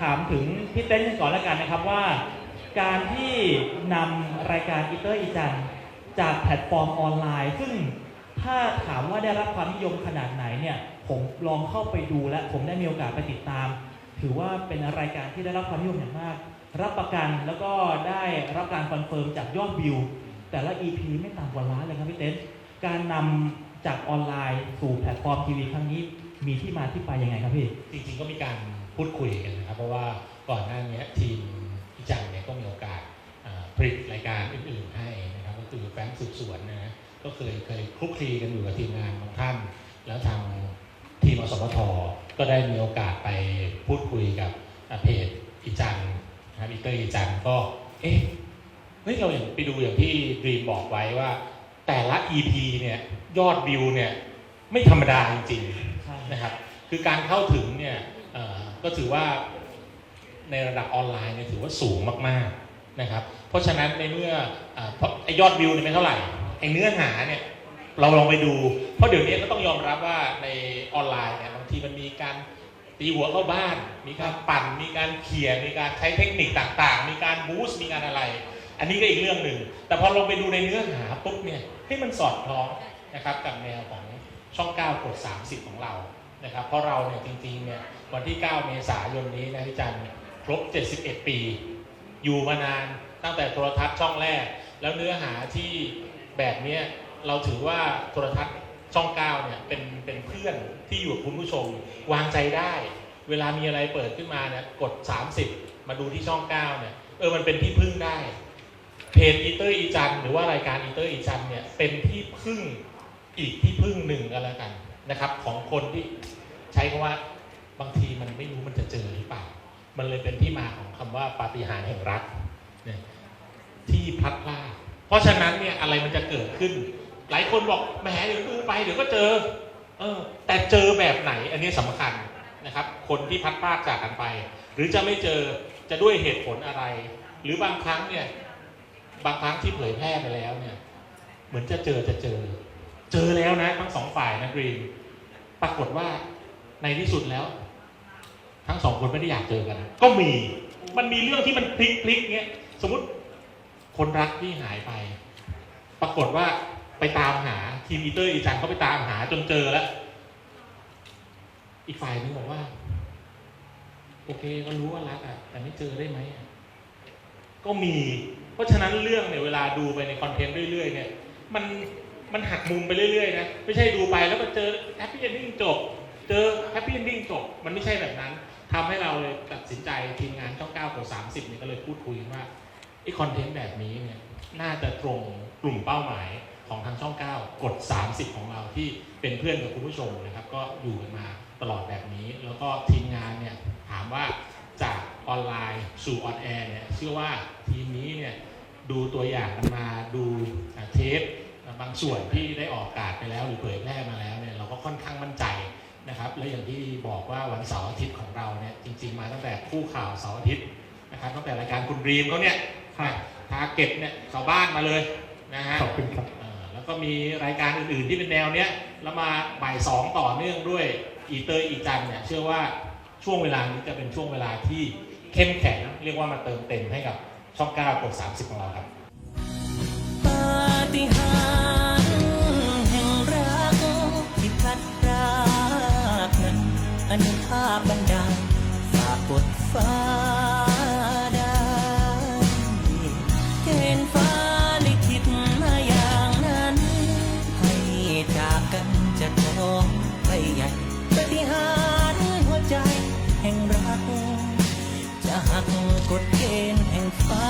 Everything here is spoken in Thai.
ถามถึงพี่เต้นกันก่อนแล้วกันนะครับว่า การที่นำรายการอีเตอร์อีจันจากแพลตฟอร์มออนไลน์ ซึ่งถ้าถามว่าได้รับความนิยมขนาดไหนเนี่ย ผมลองเข้าไปดูและผมได้มีโอกาสไปติดตาม ถือว่าเป็นรายการที่ได้รับความนิยมอย่างมาก รับประกันแล้วก็ได้รับการคอนเฟิร์มจากยอดวิว แต่ละ EP ไม่ต่ำกว่าล้านเลยครับพี่เต้นการนำจากออนไลน์ ฟอร์มทีวีครั้งนี้มีที่มาที่ไปยังไงครับพี่ จริงๆก็มีการพูดคุยกันนะครับ เพราะว่าก่อนหน้านี้ทีมพิจังเนี่ยก็มีโอกาสผลิตรายการอื่นๆให้นะครับก็คือแฟ้มสืบสวนนะฮะก็เคยเคยคลุกคลีกันอยู่กับทีมงานบางท่าน แล้วทางทีมอสมทก็ได้มีโอกาสไปพูดคุยกับเพจอีจันนะครับอีเตอร์อีจันก็เอ๊ะเฮ้ยเราอย่างไปดูอย่างที่ดีมบอกไว้ว่า แต่ละ EP เนี่ยยอดวิวเนี่ย ไม่ธรรมดาจริงๆใช่นะครับ คือการเข้าถึงเนี่ยเอ่อก็ถือว่าในระดับออนไลน์เนี่ยถือว่าสูงมากๆนะครับ เพราะฉะนั้นในเมื่อเอ่อเพราะไอยอดวิวเนี่ยไม่เท่าไหร่ไอเนื้อหาเนี่ยเราลองไปดู เพราะเดี๋ยวนี้ก็ต้องยอมรับว่าในออนไลน์เนี่ยบางทีมันมีการตีหัวเข้าบ้าน มีการปั่น มีการเขี่ยมีการใช้เทคนิคต่างๆ มีการบูสต์มีการอะไร อันนี้ก็อีกเรื่องหนึ่ง แต่พอลงไปดูในเนื้อหาปุ๊บเนี่ยให้มันสอดคล้องนะครับกับแนวของ ช่อง 9 กด 30 ของเรานะครับเพราะเราเนี่ยจริงๆเนี่ยวันที่ 9 เมษายนนี้นะพี่จันครบ 71 ปี อยู่มานานตั้งแต่โทรทัศน์ช่องแรก แล้วเนื้อหาที่แบบเนี้ยเราถือว่าโทรทัศน์ช่อง 9 เนี่ยเป็นเป็นเพื่อนที่อยู่กับคุณผู้ชมวางใจได้ เวลามีอะไรเปิดขึ้นมาเนี่ยกด 30 มาดูที่ช่อง 9 เนี่ยเออมันเป็นที่พึ่งได้เพจอีเตอร์อีจันหรือว่ารายการอีเตอร์อีจันเนี่ยเป็นที่พึ่ง อีกที่พึ่งหนึ่งก็แล้วกันนะครับ ของคนที่ใช้คำว่าบางทีมันไม่รู้มันจะเจอหรือเปล่า มันเลยเป็นที่มาของคำว่าปาฏิหาริย์แห่งรักที่พัดพรากเพราะฉะนั้นเนี่ยอะไรมันจะเกิดขึ้น หลายคนบอกแหมเดี๋ยวดูไปเดี๋ยวก็เจอ เออ แต่เจอแบบไหนอันนี้สำคัญนะครับ คนที่พัดพรากจากกันไป หรือจะไม่เจอจะด้วยเหตุผลอะไร หรือบางครั้งเนี่ยบางครั้งที่เผยแพร่ไปแล้วเนี่ย เหมือนจะเจอจะเจอ เจอแล้วนะทั้งสองฝ่ายนะกรีนปรากฏว่าในที่สุดแล้ว ทั้งสองคนไม่ได้อยากเจอกันก็มีมันมีเรื่องที่มันพลิกพลิกเงี้ยสมมติคนรักที่หายไป ปรากฏว่าไปตามหาทีมอีเตอร์อีจันเขาไปตามหาจนเจอแล้ว อีกฝ่ายนึงบอกว่า โอเคก็รู้ว่ารักอะ แต่ไม่เจอได้ไหมก็มี เพราะฉะนั้นเรื่องเนี่ยเวลาดูไปในคอนเทนต์เรื่อยๆเนี่ย มัน มันหักมุมไปเรื่อยๆนะไม่ใช่ดูไปแล้วก็เจอแฮปปี้เอนดิ้งจบ เจอแฮปปี้เอนดิ้งจบ มันไม่ใช่แบบนั้นทำให้เราเลยตัดสินใจทีมงานช่อง9กด30เนี่ยก็เลยพูดคุยกันว่าไอ้คอนเทนต์แบบนี้เนี่ยน่าจะตรงกลุ่มเป้าหมายของทางช่อง 9 กด 30 ของเราที่เป็นเพื่อนกับคุณผู้ชมนะครับ ก็อยู่กันมาตลอดแบบนี้ แล้วก็ทีมงานเนี่ยถามว่าจากออนไลน์สู่ออนแอร์เนี่ยเชื่อว่าทีมนี้เนี่ยดูตัวอย่างกันมาดูเทป บางส่วนที่ได้ออกอากาศไปแล้วหรือเผยแพร่มาแล้วเนี่ยเราก็ค่อนข้างมั่นใจนะครับ และอย่างที่บอกว่าวันเสาร์อาทิตย์ของเราเนี่ยจริง ๆ มาตั้งแต่คู่ข่าวเสาร์อาทิตย์นะครับตั้งแต่รายการคุณรีมเขาเนี่ยครับทาเก็ตเนี่ยชาวบ้านมาเลยนะฮะขอบคุณครับเอ่อแล้วก็มีรายการอื่นๆที่เป็นแนวเนี้ยแล้วมาบ่ายสองต่อเนื่องด้วยอีเตอร์อีจันเนี่ยเชื่อว่าช่วงเวลานี้จะเป็นช่วงเวลาที่เข้มแข็งเรียกว่ามาเติมเต็มให้กับช่อง9กด30 ของเราครับปาฏิหาริ อนุภาพบันดาลฝากกดฟ้าได้เกณฑ์ฟ้าลิขิตมาอย่างนั้น ให้จากกันจะท้องไปใหญ่ปฏิหารหัวใจแห่งรัก จะหักกฎเกณฑ์แห่งฟ้า